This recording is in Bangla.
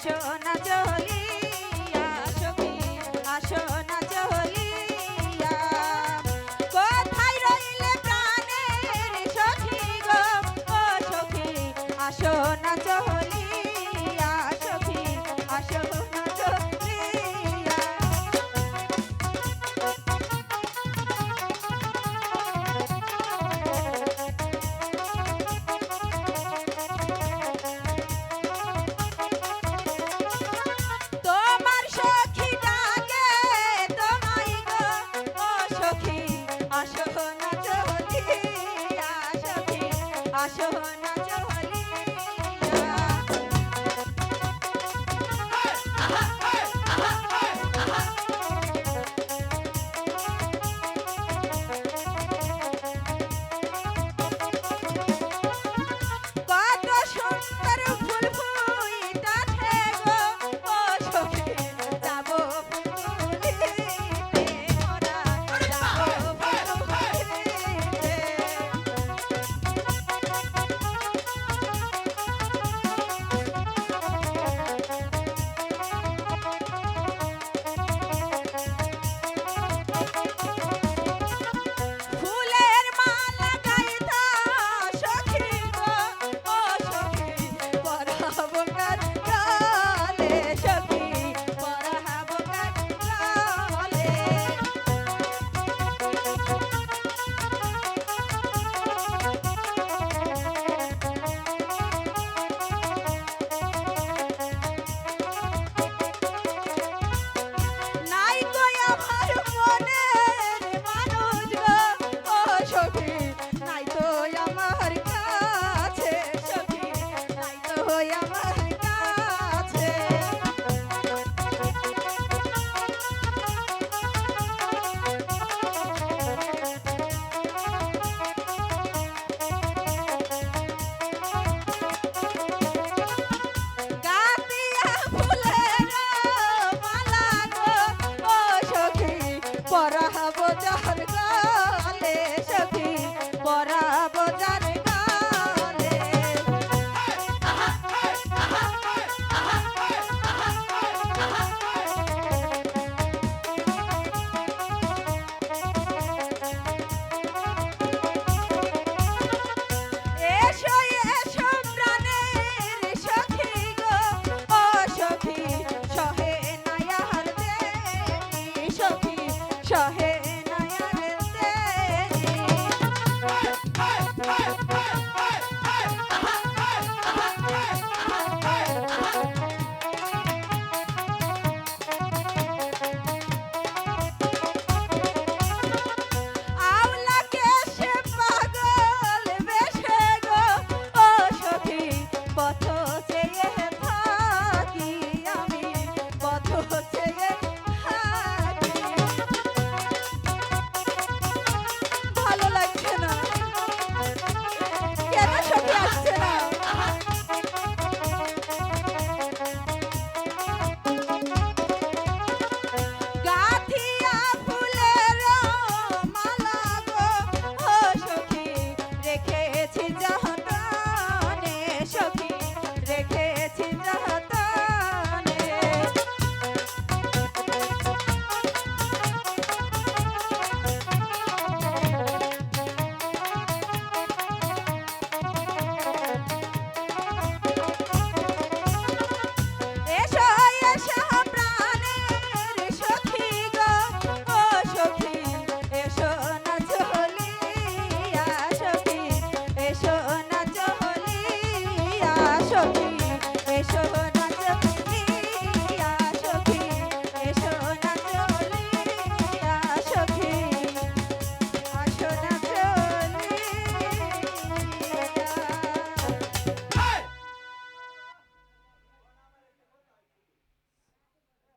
আসো না চলিয়া, সখী, আসো না চলিয়া। কোথায় রইলে প্রাণের সখী গো? সখী, আসো না চলিয়া। আসো পরাব